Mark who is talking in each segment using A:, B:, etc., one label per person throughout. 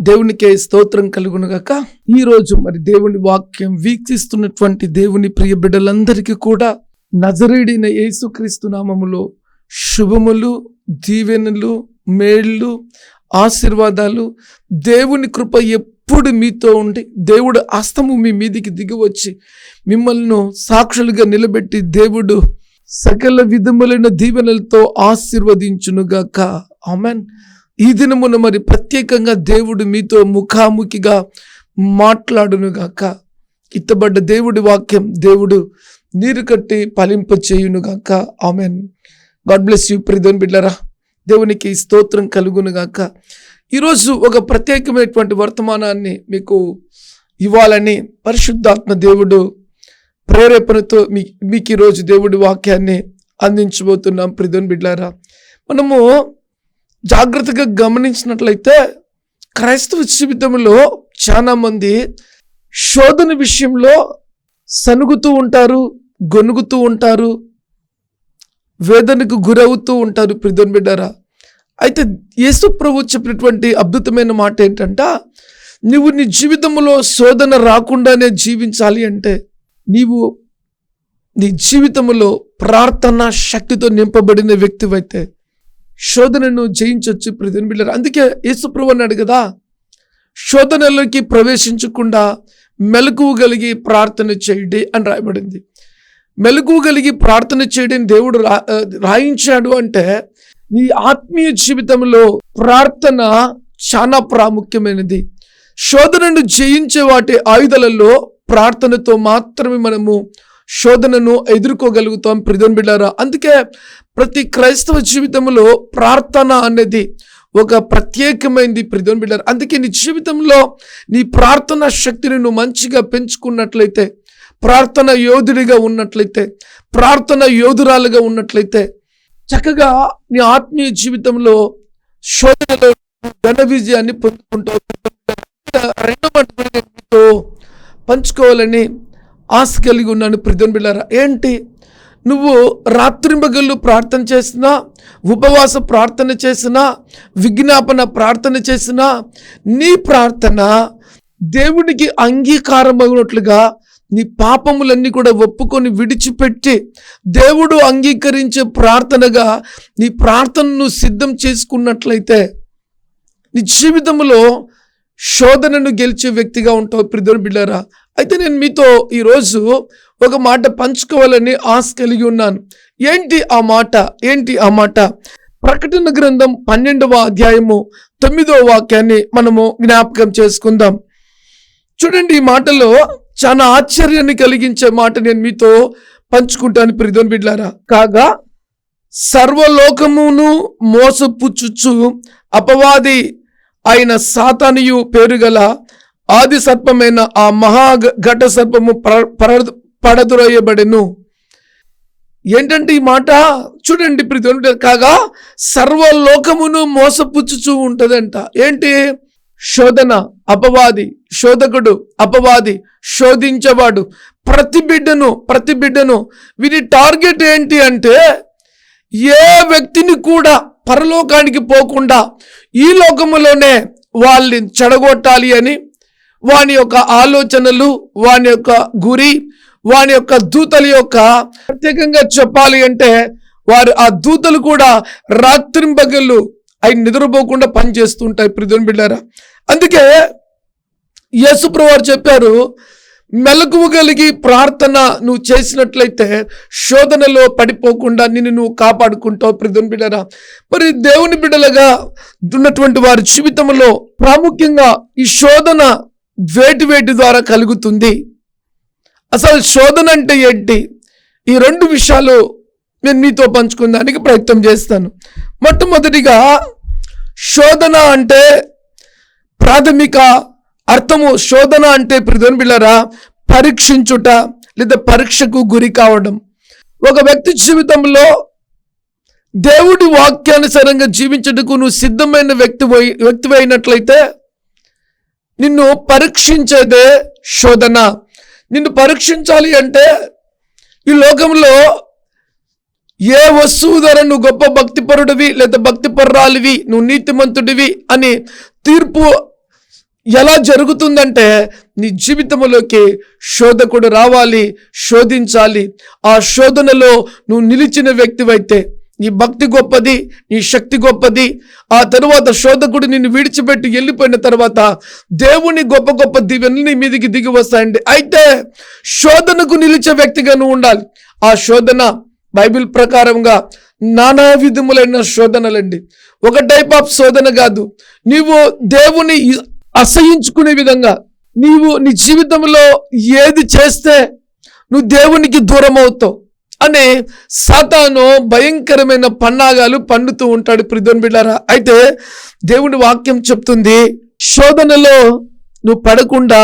A: దేవునికే స్తోత్రం కలుగునుగాక ఈరోజు మరి దేవుని వాక్యం వీక్షిస్తున్నటువంటి దేవుని ప్రియ బిడ్డలందరికీ కూడా నజరేడిన యేసుక్రీస్తు నామములో శుభములు దీవెనలు మేళ్ళు ఆశీర్వాదాలు. దేవుని కృప ఎప్పుడు మీతో ఉండి దేవుడు అస్తము మీ మీదికి దిగి వచ్చి మిమ్మల్ని సాక్షులుగా నిలబెట్టి దేవుడు సకల విధములైన దీవెనలతో ఆశీర్వదించునుగాక ఆమెన్. ఈ దినమున మరి ప్రత్యేకంగా దేవుడు మీతో ముఖాముఖిగా మాట్లాడునుగాక. ఇత్తబడ్డ దేవుడి వాక్యం దేవుడు నీరు కట్టి ఫలింప చేయునుగాక. ఆమెన్. గాడ్ బ్లెస్ యూ ప్రిదోన్ బిడ్లరా దేవునికి స్తోత్రం కలుగునుగాక. ఈరోజు ఒక ప్రత్యేకమైనటువంటి వర్తమానాన్ని మీకు ఇవ్వాలని పరిశుద్ధాత్మ దేవుడు ప్రేరేపణతో మీ మీకు ఈరోజు దేవుడి వాక్యాన్ని అందించబోతున్నాం ప్రిధోన్ బిడ్లారా మనము జాగ్రత్తగా గమనించినట్లయితే క్రైస్తవ జీవితంలో చాలామంది శోధన విషయంలో సనుగుతూ ఉంటారు గొనుగుతూ ఉంటారు వేదనకు గురవుతూ ఉంటారు ప్రిధన్ బిడ్డారా. అయితే యేసు ప్రభు చెప్పినటువంటి అద్భుతమైన మాట ఏంటంట నీవు నీ జీవితంలో శోధన రాకుండానే జీవించాలి అంటే నీవు నీ జీవితంలో ప్రార్థన శక్తితో నింపబడిన వ్యక్తివైతే శోధనను జయించవచ్చు ప్రతిని బిడ్డారు అందుకే యేసుప్రభు అన్నాడు కదా శోధనలోకి ప్రవేశించకుండా మెలకువ కలిగి ప్రార్థన చేయండి అని రాయబడింది. మెలకువ కలిగి ప్రార్థన చేయడం దేవుడు రా రాయించాడు అంటే నీ ఆత్మీయ జీవితంలో ప్రార్థన చాలా ప్రాముఖ్యమైనది. శోధనను జయించే వాటి ఆయుధాలలో ప్రార్థనతో మాత్రమే మనము శోధనను ఎదుర్కోగలుగుతాం ప్రిధన్ బిడ్డారా అందుకే ప్రతి క్రైస్తవ జీవితంలో ప్రార్థన అనేది ఒక ప్రత్యేకమైనది ప్రిధన్ బిడ్డారు. అందుకే నీ జీవితంలో నీ ప్రార్థన శక్తిని నువ్వు మంచిగా పెంచుకున్నట్లయితే ప్రార్థన యోధుడిగా ఉన్నట్లయితే ప్రార్థన యోధురాలుగా ఉన్నట్లయితే చక్కగా నీ ఆత్మీయ జీవితంలో శోధనలో ఘన విజయాన్ని పొందుకుంటావు. పంచుకోవాలని ఆశ కలిగి ఉన్నాను ప్రిధన్ బిళ్ళారా ఏంటి? నువ్వు రాత్రింబగళ్ళు ప్రార్థన చేసినా ఉపవాస ప్రార్థన చేసినా విజ్ఞాపన ప్రార్థన చేసినా నీ ప్రార్థన దేవునికి అంగీకారమైనట్లుగా నీ పాపములన్నీ కూడా ఒప్పుకొని విడిచిపెట్టి దేవుడు అంగీకరించే ప్రార్థనగా నీ ప్రార్థనను సిద్ధం చేసుకున్నట్లయితే నీ జీవితంలో శోధనను గెలిచే వ్యక్తిగా ఉంటావు ప్రిధుని బిడ్డారా. అయితే నేను మీతో ఈరోజు ఒక మాట పంచుకోవాలని ఆశ కలిగి ఉన్నాను. ఏంటి ఆ మాట? ఏంటి ఆ మాట? ప్రకటన గ్రంథం పన్నెండవ అధ్యాయము తొమ్మిదవ వాక్యాన్ని మనము జ్ఞాపకం చేసుకుందాం. చూడండి ఈ మాటలో చాలా ఆశ్చర్యాన్ని కలిగించే మాట నేను మీతో పంచుకుంటాను ప్రిధోన్ బిడ్లారా. కాగా సర్వలోకమును మోసపుచ్చుచు అపవాది అయిన సాతానియు పేరుగల ఆది సర్పమైన ఆ మహా ఘట సర్పము పర- పడదురయ్యబడెను ఏంటంటే ఈ మాట? చూడండి ప్రతి కాగా సర్వలోకమును మోసపుచ్చుచూ ఉంటదంట. ఏంటి? శోధన అపవాది శోధకుడు అపవాది శోధించేవాడు. ప్రతి బిడ్డను ప్రతి బిడ్డను వీరి టార్గెట్ ఏంటి అంటే ఏ వ్యక్తిని కూడా పరలోకానికి పోకుండా ఈ లోకములోనే వాళ్ళని చెడగొట్టాలి అని వాని యొక్క ఆలోచనలు వాని యొక్క గురి వాని యొక్క దూతల యొక్క ప్రత్యేకంగా చెప్పాలి అంటే వారు ఆ దూతలు కూడా రాత్రింబగళ్ళు అవి నిద్రపోకుండా పనిచేస్తుంటాయి ప్రిధుని బిడ్డారా. అందుకే యేసుప్రభు వారు చెప్పారు మెలకువ కలిగి ప్రార్థన నువ్వు చేసినట్లయితే శోధనలో పడిపోకుండా నిన్ను నువ్వు కాపాడుకుంటావు ప్రిధుని బిడ్డరా. మరి దేవుని బిడ్డలుగా ఉన్నటువంటి వారి జీవితంలో ప్రాముఖ్యంగా ఈ శోధన వేటి వేటి ద్వారా కలుగుతుంది. అసలు శోధన అంటే ఏంటి? ఈ రెండు విషయాలు నేను మీతో పంచుకోవడానికి ప్రయత్నం చేస్తాను. మొట్టమొదటిగా శోధన అంటే ప్రాథమిక అర్థము శోధన అంటే ప్రధాన బిళ్ళరా పరీక్షించుట లేదా పరీక్షకు గురి కావడం. ఒక వ్యక్తి జీవితంలో దేవుడి వాక్యానుసారంగా జీవించటకు నువ్వు సిద్ధమైన వ్యక్తి వ్యక్తి అయినట్లయితే నిన్ను పరీక్షించేదే శోధన. నిన్ను పరీక్షించాలి అంటే ఈ లోకంలో ఏ వస్తువు ధర నువ్వు గొప్ప భక్తిపరుడివి లేదా భక్తిపర్రాలివి నువ్వు నీతిమంతుడివి అని తీర్పు ఎలా జరుగుతుందంటే నీ జీవితంలోకి శోధకుడు రావాలి శోధించాలి. ఆ శోధనలో నువ్వు నిలిచిన వ్యక్తివైతే నీ భక్తి గొప్పది నీ శక్తి గొప్పది. ఆ తరువాత శోధకుడు నిన్ను విడిచిపెట్టి వెళ్ళిపోయిన తర్వాత దేవుని గొప్ప గొప్ప దీవెనలు నీ మీదికి దిగి వస్తాయండి. అయితే శోధనకు నిలిచే వ్యక్తిగా నువ్వు ఉండాలి. ఆ శోధన బైబిల్ ప్రకారంగా నానా విధములైన శోధనలండి. ఒక టైప్ ఆఫ్ శోధన కాదు. నీవు దేవుని అసహించుకునే విధంగా నీవు నీ జీవితంలో ఏది చేస్తే నువ్వు దేవునికి దూరం అవుతావు అని సాతాను భయంకరమైన పన్నాగాలు పండుతూ ఉంటాడు ప్రిధన్ బిడ్డారా. అయితే దేవుని వాక్యం చెప్తుంది శోధనలో నువ్వు పడకుండా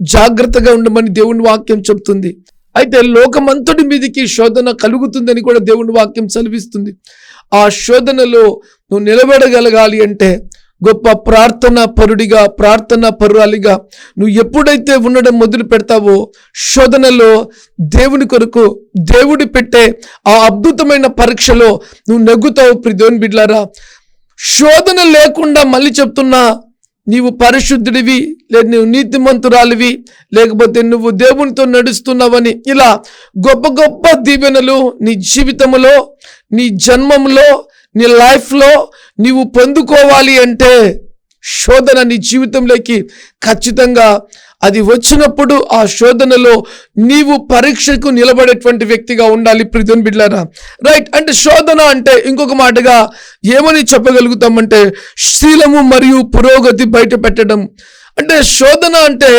A: జాగ్రత్తగా ఉండమని దేవుని వాక్యం చెప్తుంది. అయితే లోకమంతటి మీదకి శోధన కలుగుతుందని కూడా దేవుని వాక్యం సెలవిస్తుంది. ఆ శోధనలో నువ్వు నిలబడగలగాలి అంటే గొప్ప ప్రార్థన పరుడిగా ప్రార్థన పరురాలిగా నువ్వు ఎప్పుడైతే ఉండడం మొదలు పెడతావో శోధనలో దేవుని కొరకు దేవుడి పెట్టే ఆ అద్భుతమైన పరీక్షలో నువ్వు నెగ్గుతావు ప్రిదోని బిడ్లారా. శోధన లేకుండా మళ్ళీ చెప్తున్నా నీవు పరిశుద్ధుడివి లేదు నువ్వు నీతిమంతురాలివి లేకపోతే నువ్వు దేవునితో నడుస్తున్నావని ఇలా గొప్ప గొప్ప దీవెనలు నీ జీవితంలో నీ జన్మంలో నీ లైఫ్లో నీవు పొందుకోవాలి అంటే శోధన నీ జీవితంలోకి ఖచ్చితంగా అది వచ్చినప్పుడు ఆ శోధనలో నీవు పరీక్షకు నిలబడేటువంటి వ్యక్తిగా ఉండాలి ప్రిధున్ బిడ్లారా. రైట్ అంటే శోధన అంటే ఇంకొక మాటగా ఏమని చెప్పగలుగుతామంటే శీలము మరియు పురోగతి బయట పెట్టడం అంటే శోధన అంటే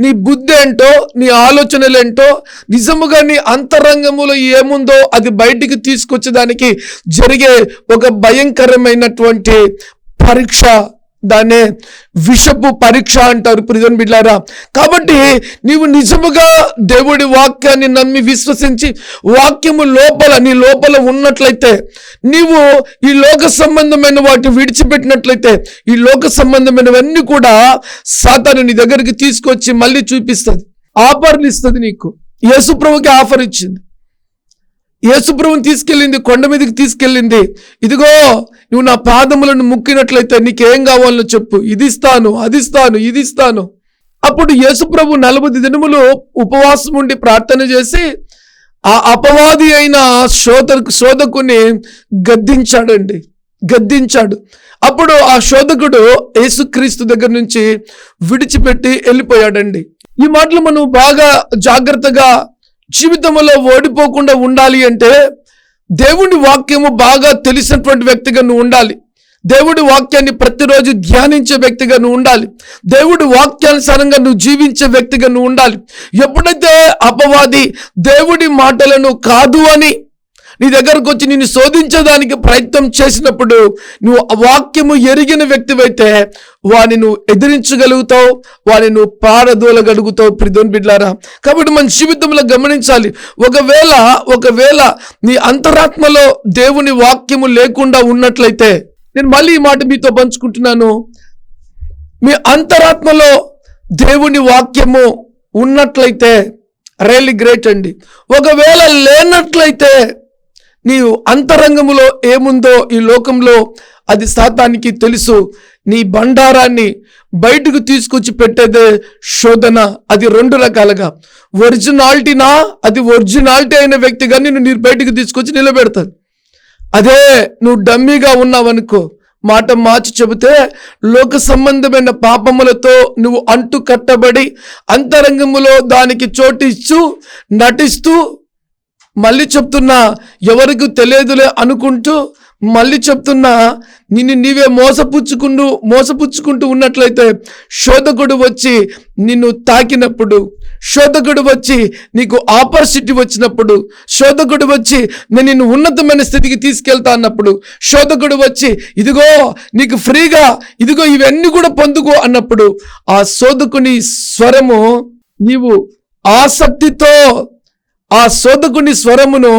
A: నీ బుద్ధి ఏంటో నీ ఆలోచనలు ఏంటో నిజముగా నీ అంతరంగములో ఏముందో అది బయటికి తీసుకొచ్చేదానికి జరిగే ఒక భయంకరమైనటువంటి పరీక్ష దాన్నే విషపు పరీక్ష అంటారు ప్రిజన్ బిడ్లారా. కాబట్టి నీవు నిజముగా దేవుడి వాక్యాన్ని నమ్మి విశ్వసించి వాక్యము లోపల నీ లోపల ఉన్నట్లయితే నీవు ఈ లోక సంబంధమైన వాటి విడిచిపెట్టినట్లయితే ఈ లోక సంబంధమైనవన్నీ కూడా సాతాను నీ దగ్గరికి తీసుకొచ్చి మళ్ళీ చూపిస్తుంది ఆఫర్లు ఇస్తుంది నీకు. యేసుప్రభుకి ఆఫర్ ఇచ్చింది. యేసుప్రభుని తీసుకెళ్ళింది కొండ మీదకి తీసుకెళ్ళింది. ఇదిగో నువ్వు నా పాదములను ముక్కినట్లయితే నీకేం కావాలో చెప్పు. ఇది ఇస్తాను అది ఇస్తాను ఇది ఇస్తాను అప్పుడు యేసుప్రభు నలభై దినములు ఉపవాసం ఉండి ప్రార్థన చేసి ఆ అపవాది అయిన శోధకు శోధకుని గద్దించాడండి. గద్దించాడు. అప్పుడు ఆ శోధకుడు యేసుక్రీస్తు దగ్గర నుంచి విడిచిపెట్టి వెళ్ళిపోయాడండి. ఈ మాటలు మనం బాగా జాగ్రత్తగా జీవితంలో ఓడిపోకుండా ఉండాలి అంటే దేవుడి వాక్యము బాగా తెలిసినటువంటి వ్యక్తిగా నువ్వు ఉండాలి. దేవుడి వాక్యాన్ని ప్రతిరోజు ధ్యానించే వ్యక్తిగా నువ్వు ఉండాలి. దేవుడి వాక్యానుసారంగా నువ్వు జీవించే వ్యక్తిగా నువ్వు ఉండాలి. ఎప్పుడైతే అపవాది దేవుడి మాటలను కాదు అని నీ దగ్గరకు వచ్చి నిన్ను శోధించడానికి ప్రయత్నం చేసినప్పుడు నువ్వు ఆ వాక్యము ఎరిగిన వ్యక్తివైతే వాని నువ్వు ఎదిరించగలుగుతావు వాని నువ్వు పారదోలగలుగుతావు ప్రిదోన్ బిడ్లారా. కాబట్టి మన జీవితంలో గమనించాలి ఒకవేళ ఒకవేళ నీ అంతరాత్మలో దేవుని వాక్యము లేకుండా ఉన్నట్లయితే నేను మళ్ళీ ఈ మాట మీతో పంచుకుంటున్నాను. మీ అంతరాత్మలో దేవుని వాక్యము ఉన్నట్లయితే రియల్లీ గ్రేట్ అండి. ఒకవేళ లేనట్లయితే నీవు అంతరంగములో ఏముందో ఈ లోకంలో అది శాతానికి తెలుసు. నీ బండారాన్ని బయటకు తీసుకొచ్చి పెట్టేదే శోధన. అది రెండు రకాలుగా. ఒరిజినాలిటీనా? అది ఒరిజినాలిటీ అయిన వ్యక్తిగా నిన్ను నీ బయటకు తీసుకొచ్చి నిలబెడతాను అదే నువ్వు డమ్మీగా ఉన్నావనుకో. మాట మార్చి చెబితే లోక సంబంధమైన పాపములతో నువ్వు అంటు కట్టబడి అంతరంగములో దానికి చోటిస్తూ నటిస్తూ మళ్ళీ చెప్తున్నా ఎవరికి తెలియదులే అనుకుంటూ మళ్ళీ చెప్తున్నా నిన్ను నీవే మోసపుచ్చుకుంటూ మోసపుచ్చుకుంటూ ఉన్నట్లయితే శోధకుడు వచ్చి నిన్ను తాకినప్పుడు శోధకుడు వచ్చి నీకు ఆపర్చునిటీ వచ్చినప్పుడు శోధకుడు వచ్చి నేను నిన్ను ఉన్నతమైన స్థితికి తీసుకెళ్తా అన్నప్పుడు శోధకుడు వచ్చి ఇదిగో నీకు ఫ్రీగా ఇదిగో ఇవన్నీ కూడా పొందుకో అన్నప్పుడు ఆ శోధకుని స్వరము నీవు ఆసక్తితో ఆ శోధకుని స్వరమును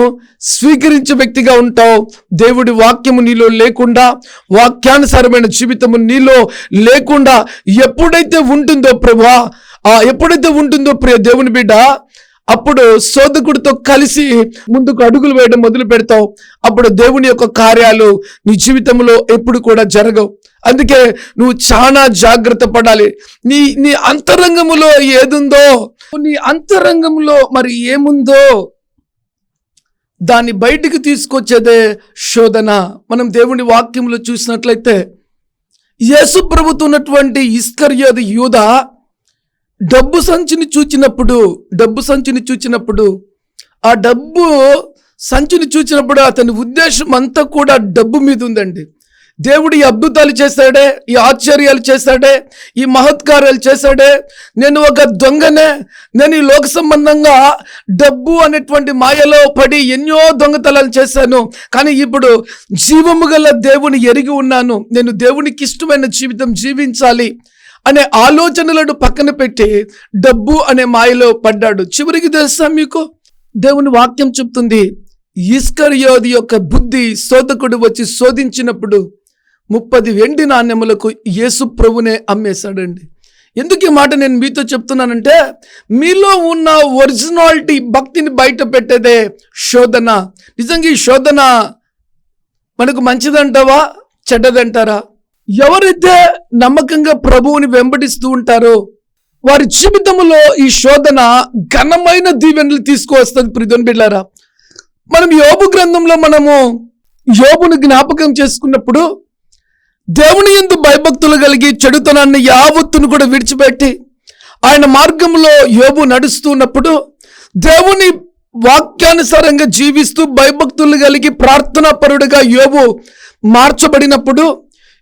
A: స్వీకరించే వ్యక్తిగా ఉంటావు. దేవుడి వాక్యము నీలో లేకుండా వాక్యానుసారమైన జీవితము నీలో లేకుండా ఎప్పుడైతే ఉంటుందో ప్రభా ఆ ఎప్పుడైతే ఉంటుందో ప్రియ దేవుని బిడ్డ అప్పుడు శోధకుడితో కలిసి ముందుకు అడుగులు వేయడం మొదలు పెడతావు. అప్పుడు దేవుని యొక్క కార్యాలు నీ జీవితంలో ఎప్పుడు కూడా జరగవు. అందుకే నువ్వు చాలా జాగ్రత్త పడాలి. నీ నీ అంతరంగములో ఏదుందో నీ అంతరంగంలో మరి ఏముందో దాన్ని బయటికి తీసుకొచ్చేదే శోధన. మనం దేవుని వాక్యంలో చూసినట్లయితే యేసు ప్రభుతున్నటువంటి ఉన్నటువంటి ఇస్కర్యోది యూద డబ్బు సంచిని చూచినప్పుడు డబ్బు సంచిని చూచినప్పుడు ఆ డబ్బు సంచిని చూచినప్పుడు అతని ఉద్దేశం అంతా కూడా డబ్బు మీద ఉందండి. దేవుడు ఈ అద్భుతాలు చేశాడే ఈ ఆశ్చర్యాలు చేశాడే ఈ మహత్కార్యాలు చేశాడే. నేను ఒక దొంగనే నేను ఈ లోక సంబంధంగా డబ్బు అనేటువంటి మాయలో పడి ఎన్నో దొంగతనాలు చేశాను. కానీ ఇప్పుడు జీవము గల దేవుని ఎరిగి ఉన్నాను. నేను దేవునికి ఇష్టమైన జీవితం జీవించాలి అనే ఆలోచనలను పక్కన పెట్టి డబ్బు అనే మాయలో పడ్డాడు. చివరికి తెలుసా మీకు? దేవుని వాక్యం చెప్తుంది ఈస్కర్యోది యొక్క బుద్ధి శోధకుడు వచ్చి శోధించినప్పుడు ముప్పది వెండి నాణ్యములకు యేసు ప్రభునే అమ్మేశాడండి. ఎందుకు ఈ మాట నేను మీతో చెప్తున్నానంటే మీలో ఉన్న ఒరిజినాలిటీ భక్తిని బయట పెట్టేదే శోధన. నిజంగా ఈ శోధన మనకు మంచిదంటావా చెడ్డదంటారా? ఎవరైతే నమ్మకంగా ప్రభువుని వెంబడిస్తూ ఉంటారో వారి జీవితంలో ఈ శోధన ఘనమైన దీవెనలు తీసుకువస్తుంది ప్రిధుని బిళ్ళారా మనం యోబు గ్రంథంలో మనము యోబును జ్ఞాపకం చేసుకున్నప్పుడు దేవుని ఎందు భయభక్తులు కలిగి చెడుతనాన్ని యావత్తును కూడా విడిచిపెట్టి ఆయన మార్గంలో యోబు నడుస్తున్నప్పుడు దేవుని వాక్యానుసారంగా జీవిస్తూ భయభక్తులు కలిగి ప్రార్థనా పరుడుగా యోబు మార్చబడినప్పుడు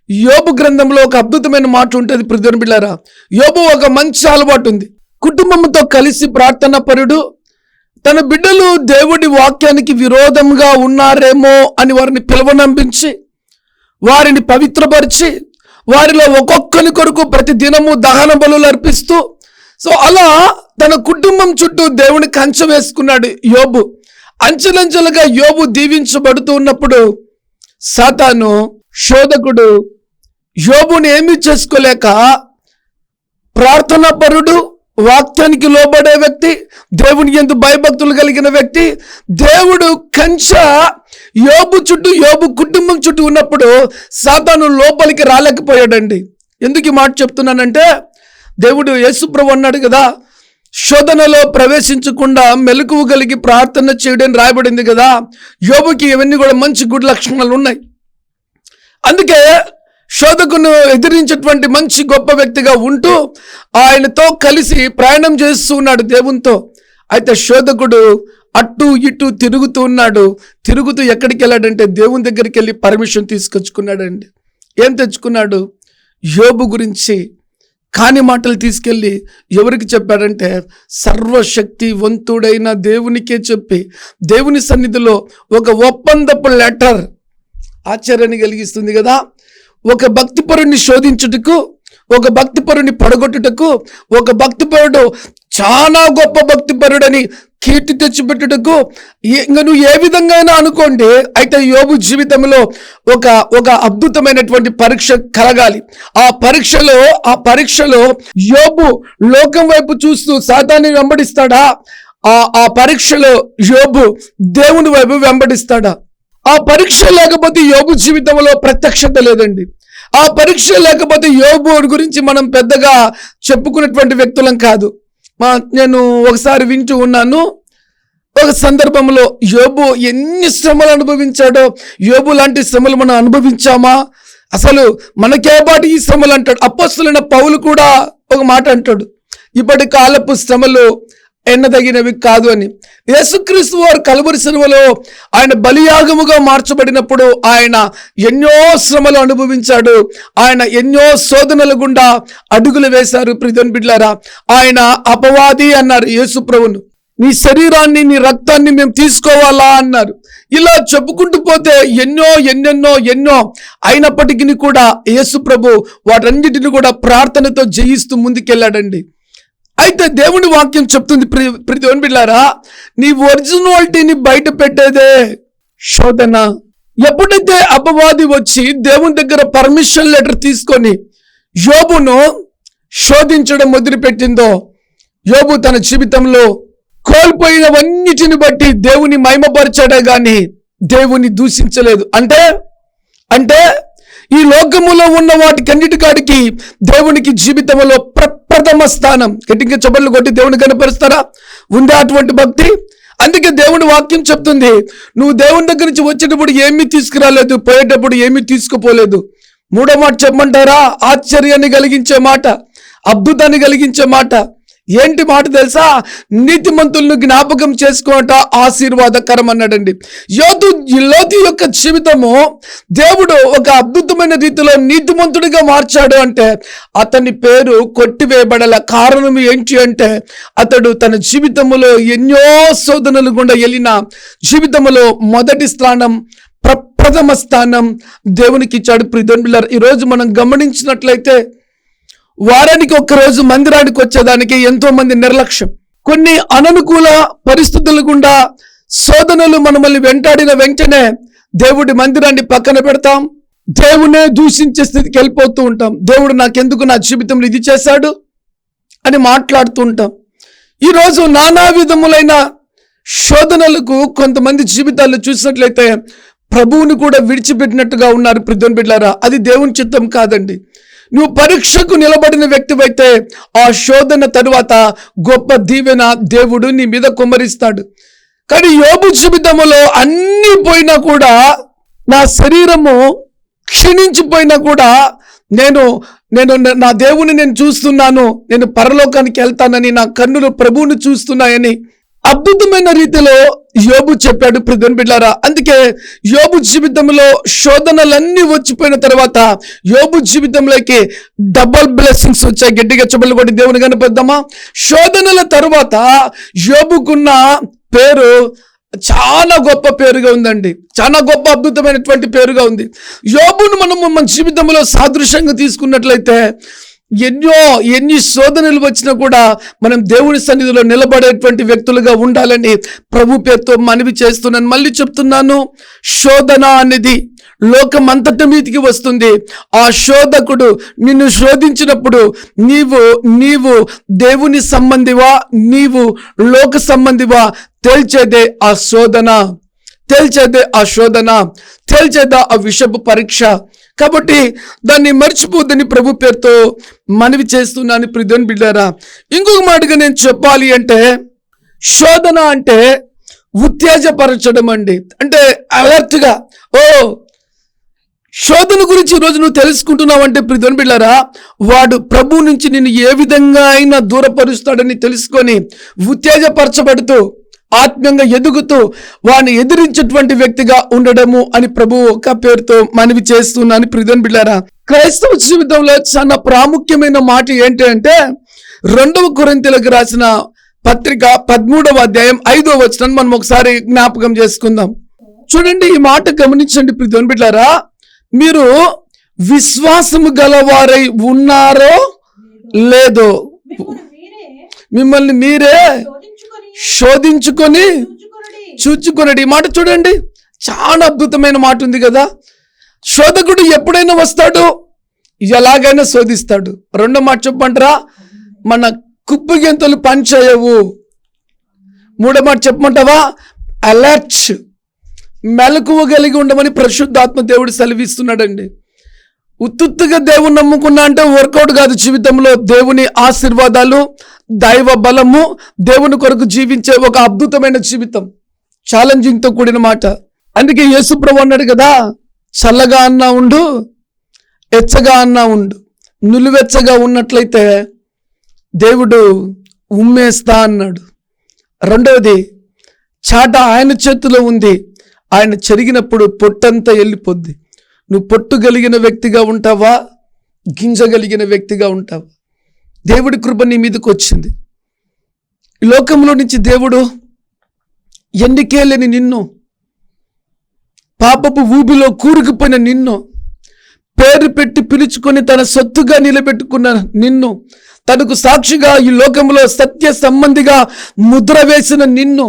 A: యోబు గ్రంథంలో ఒక అద్భుతమైన మాట ఉంటుంది ప్రతిని బిళ్ళారా యోబు ఒక మంచి అలవాటు ఉంది. కుటుంబంతో కలిసి ప్రార్థనా పరుడు తన బిడ్డలు దేవుడి వాక్యానికి విరోధంగా ఉన్నారేమో అని వారిని పిలవనంపించి వారిని పవిత్రపరిచి వారిలో ఒక్కొక్కరి కొరకు ప్రతి దినము దహన బలులు అర్పిస్తూ సో అలా తన కుటుంబం చుట్టూ దేవుని కంచె వేసుకున్నాడు యోబు. అంచెలంచెలుగా యోబు దీవించబడుతూ ఉన్నప్పుడు సాతాను శోధకుడు యోబుని ఏమీ చేసుకోలేక ప్రార్థనా పరుడు వాక్యానికి లోబడే వ్యక్తి దేవుని ఎందు భయభక్తులు కలిగిన వ్యక్తి దేవుడు కంచ యోబు చుట్టూ యోబు కుటుంబం చుట్టూ ఉన్నప్పుడు సాతాను లోపలికి రాలేకపోయాడండి. ఎందుకు ఈ మాట చెప్తున్నానంటే దేవుడు యేసుప్రభు అన్నాడు కదా శోధనలో ప్రవేశించకుండా మెలకువ కలిగి ప్రార్థన చేయడం రాయబడింది కదా యోబుకి ఇవన్నీ కూడా మంచి గుడ్ లక్షణాలు ఉన్నాయి. అందుకే శోధకును ఎదిరించేటువంటి మంచి గొప్ప వ్యక్తిగా ఉంటూ ఆయనతో కలిసి ప్రయాణం చేస్తూ ఉన్నాడు దేవునితో. అయితే శోధకుడు అటు ఇటు తిరుగుతూ ఉన్నాడు. తిరుగుతూ ఎక్కడికి వెళ్ళాడంటే దేవుని దగ్గరికి వెళ్ళి పర్మిషన్ తీసుకొచ్చుకున్నాడండి. ఏం తెచ్చుకున్నాడు? యోబు గురించి కాని మాటలు తీసుకెళ్ళి ఎవరికి చెప్పాడంటే సర్వశక్తి వంతుడైన దేవునికే చెప్పి దేవుని సన్నిధిలో ఒక ఒప్పందపు లెటర్ ఆశ్చర్యాన్ని కలిగిస్తుంది కదా. ఒక భక్తిపరుణ్ణి శోధించుటకు ఒక భక్తిపరుని పడగొట్టుటకు ఒక భక్తిపరుడు చాలా గొప్ప భక్తిపరుడని కీర్తి తెచ్చిపెట్టుటకు ఇంకా నువ్వు ఏ విధంగా అయినా అనుకోండి అయితే యోబు జీవితంలో ఒక ఒక అద్భుతమైనటువంటి పరీక్ష కలగాలి. ఆ పరీక్షలో ఆ పరీక్షలో యోబు లోకం వైపు చూస్తూ సాతాన్ని వెంబడిస్తాడా? ఆ ఆ పరీక్షలో యోబు దేవుని వైపు వెంబడిస్తాడా? ఆ పరీక్ష లేకపోతే యోగు జీవితంలో ప్రత్యక్షత లేదండి. ఆ పరీక్ష లేకపోతే యోగు గురించి మనం పెద్దగా చెప్పుకున్నటువంటి వ్యక్తులం కాదు. మా నేను ఒకసారి వింటూ ఉన్నాను. ఒక సందర్భంలో యోబు ఎన్ని శ్రమలు అనుభవించాడో యోబు లాంటి శ్రమలు మనం అనుభవించామా? అసలు మనకేపాటి ఈ శ్రమలు అంటాడు. అప్పస్తులైన పౌలు కూడా ఒక మాట అంటాడు. ఇప్పటి కాలపు శ్రమలు ఎన్నదగినవి కాదు అని. యేసుక్రీస్తు వారు కలువరి సిలువలో ఆయన బలియాగముగా మార్చబడినప్పుడు ఆయన ఎన్నో శ్రమలు అనుభవించాడు. ఆయన ఎన్నో శోధనల గుండా అడుగులు వేశారు. ప్రిధన్ బిడ్లారా ఆయన అపవాది అన్నారు యేసు ప్రభును నీ శరీరాన్ని నీ రక్తాన్ని మేము తీసుకోవాలా అన్నారు. ఇలా చెప్పుకుంటూ పోతే ఎన్నో ఎన్నెన్నో ఎన్నో అయినప్పటికీ కూడా యేసు ప్రభు వాటన్నిటిని కూడా ప్రార్థనతో జయిస్తూ ముందుకెళ్ళాడండి. అయితే దేవుని వాక్యం చెప్తుంది ప్రతి ప్రి బిడ్డారా నీ ఒరిజినాలిటీని బయట పెట్టేదే శోధన. ఎప్పుడైతే అపవాది వచ్చి దేవుని దగ్గర పర్మిషన్ లెటర్ తీసుకొని యోబును శోధించడం మొదలుపెట్టిందో యోబు తన జీవితంలో కోల్పోయినవన్నిటిని బట్టి దేవుని మహిమపరచాడే గాని దేవుని దూషించలేదు. అంటే అంటే ఈ లోకములో ఉన్న వాటికన్నిటికాడికి దేవునికి జీవితంలో ప్రథమ స్థానం. గట్టిగా చబళ్ళు కొట్టి దేవుని కనపరుస్తారా? ఉందా అటువంటి భక్తి? అందుకే దేవుని వాక్యం చెప్తుంది. నువ్వు దేవుని దగ్గర నుంచి వచ్చేటప్పుడు ఏమీ తీసుకురాలేదు పోయేటప్పుడు ఏమీ తీసుకుపోలేదు. మూడో మాట చెప్పమంటారా? ఆశ్చర్యాన్ని కలిగించే మాట అద్భుతాన్ని కలిగించే మాట. ఏంటి మాట తెలుసా? నీతిమంతులను జ్ఞాపకం చేసుకోవట ఆశీర్వాదకరం అన్నాడండి యోతు లోతు యొక్క జీవితము దేవుడు ఒక అద్భుతమైన రీతిలో నీతిమంతుడిగా మార్చాడు అంటే అతని పేరు కొట్టివేయబడల కారణం ఏంటి అంటే అతడు తన జీవితంలో ఎన్నో శోధనలు గుండా వెళ్ళిన జీవితంలో మొదటి స్థానం ప్రప్రథమ స్థానం దేవునికి ఇచ్చాడు. ప్రిధన్ ఈరోజు మనం గమనించినట్లయితే వారానికి ఒక్కరోజు మందిరానికి వచ్చేదానికి ఎంతో మంది నిర్లక్ష్యం. కొన్ని అననుకూల పరిస్థితుల గుండా శోధనలు మనమల్ని వెంటాడిన వెంటనే దేవుడి మందిరాన్ని పక్కన పెడతాం. దేవునే దూషించే స్థితికి వెళ్ళిపోతూ ఉంటాం. దేవుడు నాకెందుకు నా జీవితంలో ఇది చేశాడు? అని మాట్లాడుతూ ఉంటాం. ఈరోజు నానా విధములైన శోధనలకు కొంతమంది జీవితాలు చూసినట్లయితే ప్రభువుని కూడా విడిచిపెట్టినట్టుగా ఉన్నారు. ప్రతిని బిడ్డారా అది దేవుని చిత్తం కాదండి. నువ్వు పరీక్షకు నిలబడిన వ్యక్తివైతే ఆ శోధన తరువాత గొప్ప దీవెన దేవుడు నీ మీద కుమ్మరిస్తాడు. కానీ యోబు జీవితంలో అన్నీ పోయినా కూడా నా శరీరము క్షీణించిపోయినా కూడా నేను నేను నా దేవుని నేను చూస్తున్నాను నేను పరలోకానికి వెళ్తానని నా కన్నులు ప్రభువుని చూస్తున్నాయని అద్భుతమైన రీతిలో యోబు చెప్పాడు ప్రధాన బిడ్డారా అందుకే యోబు జీవితంలో శోధనలన్నీ వచ్చిపోయిన తర్వాత యోబు జీవితంలోకి డబల్ బ్లెస్సింగ్స్ వచ్చాయి. గట్టిగా చెప్పలు కొట్టి దేవుని కనిపిద్దామా శోధనల తర్వాత యోబుకున్న పేరు చాలా గొప్ప పేరుగా ఉందండి. చాలా గొప్ప అద్భుతమైనటువంటి పేరుగా ఉంది. యోబును మనము మన జీవితంలో సాదృశ్యంగా తీసుకున్నట్లయితే ఎన్నో ఎన్ని శోధనలు వచ్చినా కూడా మనం దేవుని సన్నిధిలో నిలబడేటువంటి వ్యక్తులుగా ఉండాలని ప్రభు పేరుతో మనవి చేస్తున్నాను. మళ్ళీ చెప్తున్నాను శోధన అనేది లోకం అంతటి మీదికి వస్తుంది. ఆ శోధకుడు నిన్ను శోధించినప్పుడు నీవు నీవు దేవుని సంబంధివా నీవు లోక సంబంధివా తేల్చేదే ఆ శోధన తేల్చేదే ఆ శోధన తేల్చేదా ఆ విషపు పరీక్ష. కాబట్టి దాన్ని మర్చిపోద్దని ప్రభు పేరుతో మనవి చేస్తున్నాను ప్రిధన్ బిడ్డారా. ఇంకొక మాటగా నేను చెప్పాలి అంటే శోధన అంటే ఉత్తేజపరచడం అండి. అంటే అలర్ట్గా ఓ శోధన గురించి ఈరోజు నువ్వు తెలుసుకుంటున్నావు అంటే ప్రిధన్ బిళ్ళరా వాడు ప్రభు నుంచి నిన్ను ఏ విధంగా అయినా దూరపరుస్తాడని తెలుసుకొని ఉత్తేజపరచబడుతూ ఆత్మీయంగా ఎదుగుతూ వాడిని ఎదిరించేటువంటి వ్యక్తిగా ఉండడము అని ప్రభు ఒక పేరుతో మనవి చేస్తున్నాను. ప్రిధన్ బిళ్ళారా క్రైస్తవ జీవితంలో చాలా ప్రాముఖ్యమైన మాట ఏంటి అంటే రెండవ కొరింతలకు రాసిన పత్రిక పదమూడవ అధ్యాయం ఐదవ వచనం మనం ఒకసారి జ్ఞాపకం చేసుకుందాం. చూడండి ఈ మాట గమనించండి ప్రిధన్ బిడ్డారా మీరు విశ్వాసము గలవారై ఉన్నారో లేదో? మిమ్మల్ని మీరే శోధించుకొని చూచుకొనడి. ఈ మాట చూడండి. చాలా అద్భుతమైన మాట ఉంది కదా. శోధకుడు ఎప్పుడైనా వస్తాడు? ఎలాగైనా శోధిస్తాడు. రెండో మాట చెప్పమంటారా? మన కుప్పు గెంతులు పనిచేయవు. మూడో మాట చెప్పమంటావా? అలర్ట్. మెలకువ కలిగి ఉండమని పరిశుద్ధాత్మ దేవుడు సెలవిస్తున్నాడండి. ఉత్తుత్తుగా దేవుని నమ్ముకున్నా అంటే వర్కౌట్ కాదు జీవితంలో. దేవుని ఆశీర్వాదాలు దైవ బలము దేవుని కొరకు జీవించే ఒక అద్భుతమైన జీవితం. ఛాలెంజింగ్తో కూడిన మాట. అందుకే యేసుప్రభు అన్నాడు కదా చల్లగా అన్నా ఉండు ఎచ్చగా అన్నా ఉండు. నులివెచ్చగా ఉన్నట్లయితే దేవుడు ఉమ్మేస్తా అన్నాడు. రెండవది చాట ఆయన చేతిలో ఉంది. ఆయన చెరిగినప్పుడు పొట్టంతా వెళ్ళిపోద్ది నువ్వు పొట్టు కలిగిన వ్యక్తిగా ఉంటావా? గింజ కలిగిన వ్యక్తిగా ఉంటావా? దేవుడి కృప నీ మీదకి వచ్చింది. ఈ లోకంలో నుంచి దేవుడు ఎన్నికేలేని నిన్ను పాపపు ఊబిలో కూరుకుపోయిన నిన్ను పేరు పెట్టి పిలుచుకొని తన సొత్తుగా నిలబెట్టుకున్న నిన్ను తనకు సాక్షిగా ఈ లోకంలో సత్య సంబంధిగా ముద్ర వేసిన నిన్ను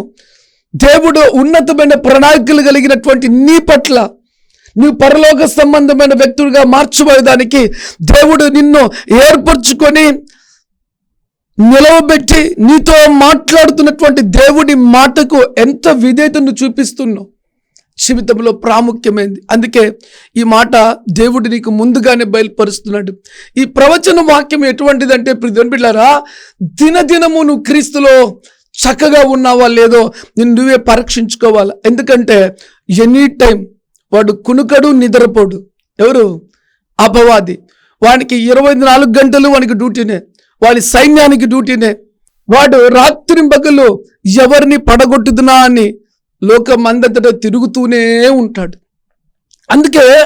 A: దేవుడు ఉన్నతమైన ప్రణాళికలు కలిగినటువంటి నీ పట్ల నువ్వు పరలోక సంబంధమైన వ్యక్తులుగా మార్చబోయేదానికి దేవుడు నిన్ను ఏర్పరచుకొని నిలవబెట్టి నీతో మాట్లాడుతున్నటువంటి దేవుడి మాటకు ఎంత విధేయతను చూపిస్తున్నావు జీవితంలో ప్రాముఖ్యమైంది. అందుకే ఈ మాట దేవుడు నీకు ముందుగానే బయలుపరుస్తున్నాడు. ఈ ప్రవచన వాక్యం ఎటువంటిదంటే ప్రతిని బిళ్ళారా దినదినము నువ్వు క్రీస్తులో చక్కగా ఉన్నావా లేదో నిన్ను నువ్వే పరీక్షించుకోవాలి? ఎందుకంటే ఎనీ టైం వాడు కునుకడు నిద్రపోడు. ఎవరు? అపవాది. వానికి ఇరవై నాలుగు గంటలు వానికి డ్యూటీనే వాడి సైన్యానికి డ్యూటీనే వాడు రాత్రి పగలు ఎవరిని పడగొట్టుదునా అని లోకమందట తిరుగుతూనే ఉంటాడు. అందుకే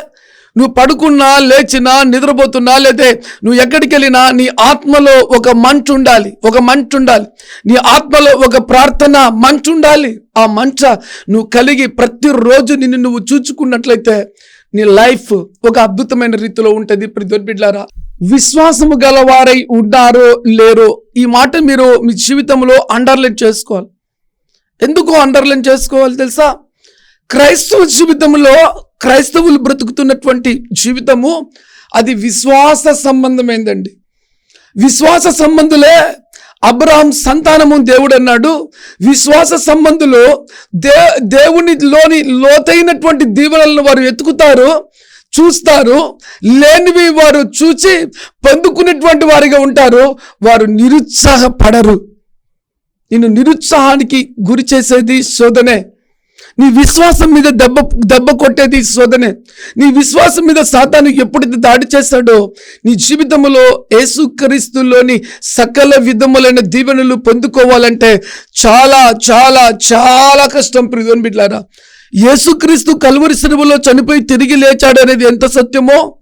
A: నువ్వు పడుకున్నా లేచినా నిద్రపోతున్నా లేదా నువ్వు ఎక్కడికి వెళ్ళినా నీ ఆత్మలో ఒక మంచు ఉండాలి. ఒక మంచు ఉండాలి. నీ ఆత్మలో ఒక ప్రార్థన మంచు ఉండాలి. ఆ మంచ నువ్వు కలిగి ప్రతిరోజు నిన్ను నువ్వు చూచుకున్నట్లయితే నీ లైఫ్ ఒక అద్భుతమైన రీతిలో ఉంటుంది. ప్రతిబిడ్లారా విశ్వాసము గలవారై ఉన్నారో లేరో ఈ మాట మీరు మీ జీవితంలో అండర్లైన్ చేసుకోవాలి. ఎందుకు అండర్లైన్ చేసుకోవాలి తెలుసా? క్రైస్తవ జీవితంలో క్రైస్తవులు బ్రతుకుతున్నటువంటి జీవితము అది విశ్వాస సంబంధమైందండి. విశ్వాస సంబంధులే అబ్రహాం సంతానము దేవుడు అన్నాడు. విశ్వాస సంబంధులు దే దేవునిలోని లోతైనటువంటి దీవెనలను వారు ఎత్తుకుతారు చూస్తారు. లేనివి వారు చూచి పొందుకునేటువంటి వారిగా ఉంటారు. వారు నిరుత్సాహపడరు. నిన్ను నిరుత్సాహానికి గురి చేసేది శోధనే నీ విశ్వాసం మీద దెబ్బ దెబ్బ కొట్టేది శోధనే నీ విశ్వాసం మీద సాతాను ఎప్పుడైతే దాడి చేస్తాడో నీ జీవితంలో యేసుక్రీస్తులోని సకల విధములైన దీవెనలు పొందుకోవాలంటే చాలా చాలా చాలా కష్టం ప్రియోన్ బిడ్లారా. యేసుక్రీస్తు కలువరి సిలువలో చనిపోయి తిరిగి లేచాడు అనేది ఎంత సత్యమో?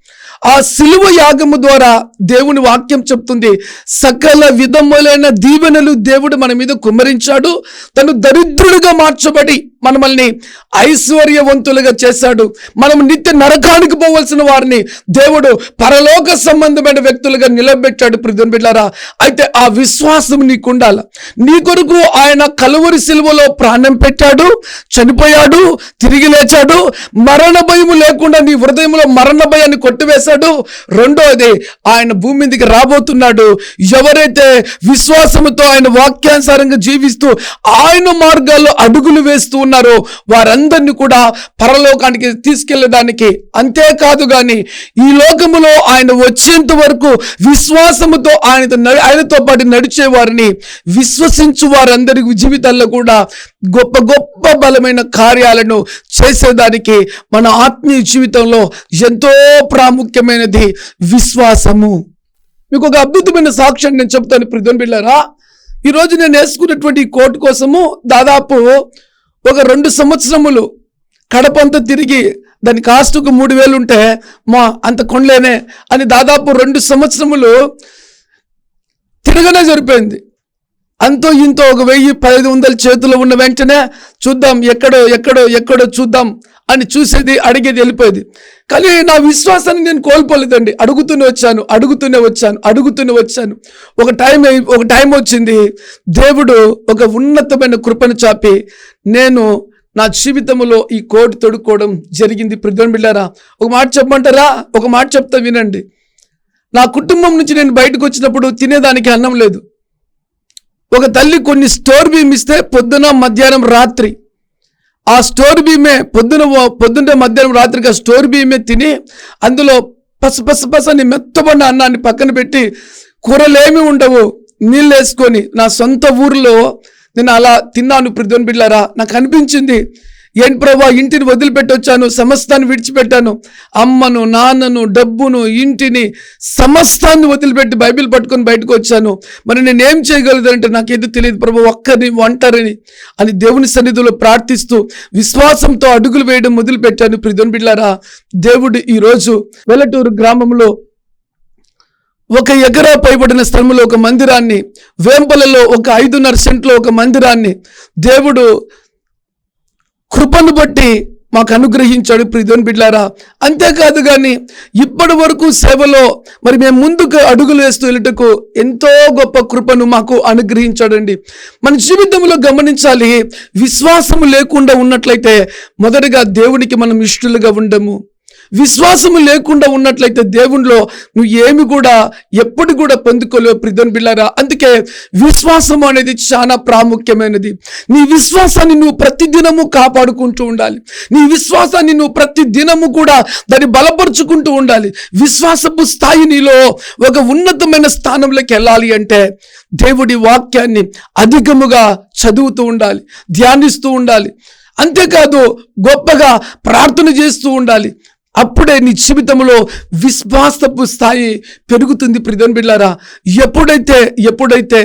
A: ఆ సిలువ యాగము ద్వారా దేవుని వాక్యం చెప్తుంది. సకల విధములైన దీవెనలు దేవుడు మన మీద కుమ్మరించాడు. తను దరిద్రుడిగా మార్చబడి మనల్ని ఐశ్వర్యవంతులుగా చేశాడు. మనం నిత్య నరకానికి పోవలసిన వారిని దేవుడు పరలోక సంబంధమైన వ్యక్తులుగా నిలబెట్టాడు ప్రతిని బిడ్డారా అయితే ఆ విశ్వాసం నీకు ఉండాలి నీ కొరకు ఆయన కలువరి సిలువలో ప్రాణం పెట్టాడు చనిపోయాడు తిరిగి లేచాడు మరణ భయము లేకుండా నీ హృదయంలో మరణ భయాన్ని కొట్టివేశాడు. రెండోది ఆయన భూమి మీదకి రాబోతున్నాడు. ఎవరైతే విశ్వాసముతో ఆయన వాక్యానుసారంగా జీవిస్తూ ఆయన మార్గాల్లో అడుగులు వేస్తూ ఉన్నారో వారందరినీ కూడా పరలోకానికి తీసుకెళ్ళడానికి అంతేకాదు కానీ ఈ లోకములో ఆయన వచ్చేంత వరకు విశ్వాసముతో ఆయనతో ఆయనతో పాటు నడిచే వారిని విశ్వసించు వారందరి జీవితాల్లో కూడా గొప్ప గొప్ప బలమైన కార్యాలను చేసేదానికి మన ఆత్మీయ జీవితంలో ఎంతో ప్రాముఖ్యమైనది విశ్వాసము. మీకు ఒక అద్భుతమైన సాక్ష్యం నేను చెప్తాను ప్రతిని బిళ్ళారా ఈరోజు నేను వేసుకున్నటువంటి కోర్టు కోట్ కోసము దాదాపు ఒక రెండు సంవత్సరములు కడపంతా తిరిగి దాని కాస్టుకు మూడు వేలు ఉంటే మా అంత కొండలేనే అని దాదాపు రెండు సంవత్సరములు తిరగనే జరిపోయింది అంతో ఇంతో ఒక వెయ్యి పదిహేను వందల చేతిలో ఉన్న వెంటనే చూద్దాం ఎక్కడో ఎక్కడో ఎక్కడో చూద్దాం. అని చూసేది అడిగేది వెళ్ళిపోయేది. కానీ నా విశ్వాసాన్ని నేను కోల్పోలేదండి. అడుగుతూనే వచ్చాను అడుగుతూనే వచ్చాను అడుగుతూనే వచ్చాను. ఒక టైం ఒక టైం వచ్చింది. దేవుడు ఒక ఉన్నతమైన కృపను చాపి నేను నా జీవితంలో ఈ కోటు తొడుక్కోవడం జరిగింది. ప్రతిని బిళ్ళారా ఒక మాట చెప్పమంటారా? ఒక మాట చెప్తా వినండి. నా కుటుంబం నుంచి నేను బయటకు వచ్చినప్పుడు తినేదానికి అన్నం లేదు. ఒక తల్లి కొన్ని స్టోర్ బీమ్ ఇస్తే పొద్దున మధ్యాహ్నం రాత్రి ఆ స్టోర్ బీమే పొద్దున పొద్దున్న మధ్యాహ్నం రాత్రిగా స్టోర్ బీమే తిని అందులో పసు పస పస అని మెత్తబడిన అన్నాన్ని పక్కన పెట్టి కూరలేమి ఉండవు. నీళ్ళు వేసుకొని నా సొంత ఊరిలో నేను అలా తిన్నాను ప్రతిధ్వని బిడ్డారా నాకు అనిపించింది ఏంటి ప్రభా ఇంటిని వదిలిపెట్టి వచ్చాను సమస్తాన్ని విడిచిపెట్టాను. అమ్మను నాన్నను డబ్బును ఇంటిని సమస్తాన్ని వదిలిపెట్టి బైబిల్ పట్టుకొని బయటకు వచ్చాను. మరి నేను ఏం చేయగలదంటే నాకేదో తెలియదు ప్రభు ఒక్కరిని ఒంటరిని అని దేవుని సన్నిధిలో ప్రార్థిస్తూ విశ్వాసంతో అడుగులు వేయడం మొదలుపెట్టాను. ప్రిధన్ బిడ్లారా దేవుడు ఈరోజు వెల్లటూరు గ్రామంలో ఒక ఎకరా పైబడిన స్థలంలో ఒక మందిరాన్ని వేంపలలో ఒక ఐదున్నర సెంట్లో ఒక మందిరాన్ని దేవుడు కృపను బట్టి మాకు అనుగ్రహించాడు ప్రిధోన్ బిడ్లారా అంతేకాదు కానీ ఇప్పటి వరకు సేవలో మరి మేము ముందుకు అడుగులు వేస్తూ వెళ్ళటకు ఎంతో గొప్ప కృపను మాకు అనుగ్రహించాడండి. మన జీవితంలో గమనించాలి విశ్వాసము లేకుండా ఉన్నట్లయితే మొదటగా దేవునికి మనం ఇష్టలుగా ఉండము. విశ్వాసము లేకుండా ఉన్నట్లయితే దేవునిలో నువ్వు ఏమి కూడా ఎప్పుడు కూడా పొందుకోలేవు ప్రిధన్ బిళ్ళారా? అందుకే విశ్వాసం అనేది చాలా ప్రాముఖ్యమైనది. నీ విశ్వాసాన్ని నువ్వు ప్రతి దినము కాపాడుకుంటూ ఉండాలి. నీ విశ్వాసాన్ని నువ్వు ప్రతి దినము కూడా దాన్ని బలపరుచుకుంటూ ఉండాలి. విశ్వాసపు స్థాయి నీలో ఒక ఉన్నతమైన స్థానంలోకి వెళ్ళాలి అంటే దేవుడి వాక్యాన్ని అధికముగా చదువుతూ ఉండాలి ధ్యానిస్తూ ఉండాలి. అంతేకాదు గొప్పగా ప్రార్థన చేస్తూ ఉండాలి. అప్పుడే నీ జీవితంలో విశ్వాసపు స్థాయి పెరుగుతుంది ప్రిధన్ బిడ్లారా. ఎప్పుడైతే ఎప్పుడైతే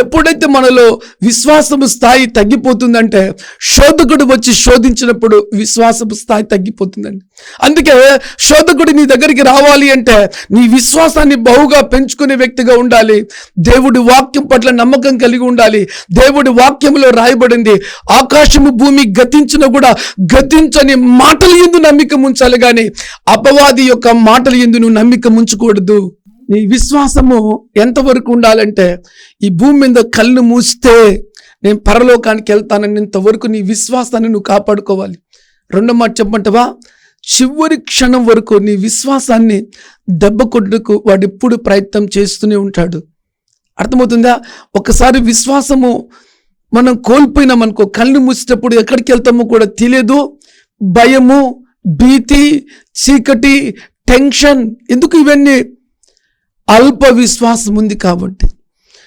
A: ఎప్పుడైతే మనలో విశ్వాసపు స్థాయి తగ్గిపోతుందంటే శోధకుడు వచ్చి శోధించినప్పుడు విశ్వాసపు స్థాయి తగ్గిపోతుందండి. అందుకే శోధకుడు నీ దగ్గరికి రావాలి అంటే నీ విశ్వాసాన్ని బహుగా పెంచుకునే వ్యక్తిగా ఉండాలి. దేవుడి వాక్యం పట్ల నమ్మకం కలిగి ఉండాలి. దేవుడి వాక్యంలో రాయబడింది ఆకాశము భూమి గతించిన కూడా గతించని మాటలు ఎందు నమ్మిక ఉంచాలి కానీ అపవాది యొక్క మాటలు ఎందు నువ్వు నమ్మిక ఉంచకూడదు నీ విశ్వాసము ఎంతవరకు ఉండాలంటే ఈ భూమి మీద కళ్ళు మూస్తే నేను పరలోకానికి వెళ్తానని ఇంతవరకు నీ విశ్వాసాన్ని నువ్వు కాపాడుకోవాలి. రెండో మాట చెప్పమంటావా? చివరి క్షణం వరకు నీ విశ్వాసాన్ని దెబ్బ కొట్టుకు వాడు ఎప్పుడు ప్రయత్నం చేస్తూనే ఉంటాడు. అర్థమవుతుందా? ఒకసారి విశ్వాసము మనం కోల్పోయినామనుకో కళ్ళు మూసేటప్పుడు ఎక్కడికి వెళ్తామో కూడా తెలియదు. భయము భీతి చీకటి టెన్షన్ ఎందుకు ఇవన్నీ? అల్ప విశ్వాసం ఉంది కాబట్టి.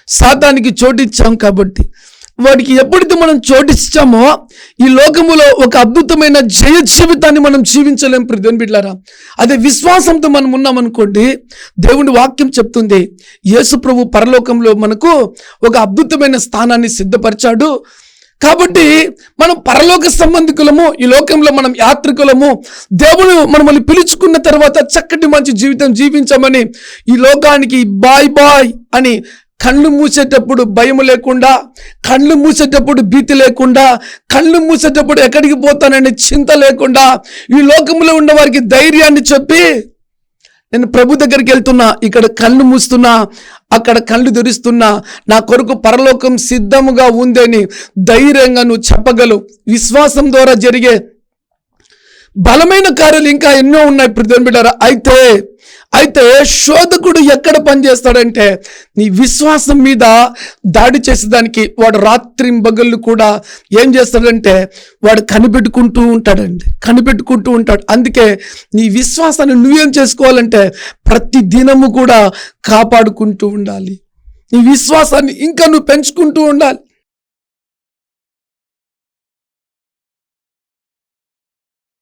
A: సాతానికి చోటిచ్చాం కాబట్టి. వాడికి ఎప్పుడైతే మనం చోటిచ్చామో ఈ లోకములో ఒక అద్భుతమైన జయ జీవితాన్ని మనం జీవించలేం ప్రతిని బిడ్డారా అదే విశ్వాసంతో మనం ఉన్నామనుకోండి దేవుడి వాక్యం చెప్తుంది యేసు ప్రభు పరలోకంలో మనకు ఒక అద్భుతమైన స్థానాన్ని సిద్ధపరిచాడు. కాబట్టి మనం పరలోక సంబంధికులము ఈ లోకంలో మనం యాత్రికులము దేవుడు మనల్ని పిలుచుకున్న తర్వాత చక్కటి మంచి జీవితం జీవించమని ఈ లోకానికి బాయ్ బాయ్ అని కళ్ళు మూసేటప్పుడు భయం లేకుండా కళ్ళు మూసేటప్పుడు భీతి లేకుండా కళ్ళు మూసేటప్పుడు ఎక్కడికి పోతానని చింత లేకుండా ఈ లోకంలో ఉన్న వారికి ధైర్యాన్ని చెప్పి నేను ప్రభు దగ్గరికి వెళ్తున్నా ఇక్కడ కళ్ళు మూస్తున్నా అక్కడ కళ్ళు తెరుస్తున్నా నా కొరకు పరలోకం సిద్ధముగా ఉందని ధైర్యంగా నువ్వు చెప్పగలవు. విశ్వాసం ద్వారా జరిగే బలమైన కార్యాలు ఇంకా ఎన్నో ఉన్నాయి ప్రతి బిడ్డారా. అయితే అయితే శోధకుడు ఎక్కడ పనిచేస్తాడంటే నీ విశ్వాసం మీద దాడి చేసేదానికి వాడు రాత్రి బగళ్ళు కూడా ఏం చేస్తాడంటే వాడు కనిపెట్టుకుంటూ ఉంటాడండి. కనిపెట్టుకుంటూ ఉంటాడు. అందుకే నీ విశ్వాసాన్ని నువ్వేం చేసుకోవాలంటే ప్రతి దినము కూడా కాపాడుకుంటూ ఉండాలి. నీ విశ్వాసాన్ని ఇంకా నువ్వు పెంచుకుంటూ ఉండాలి.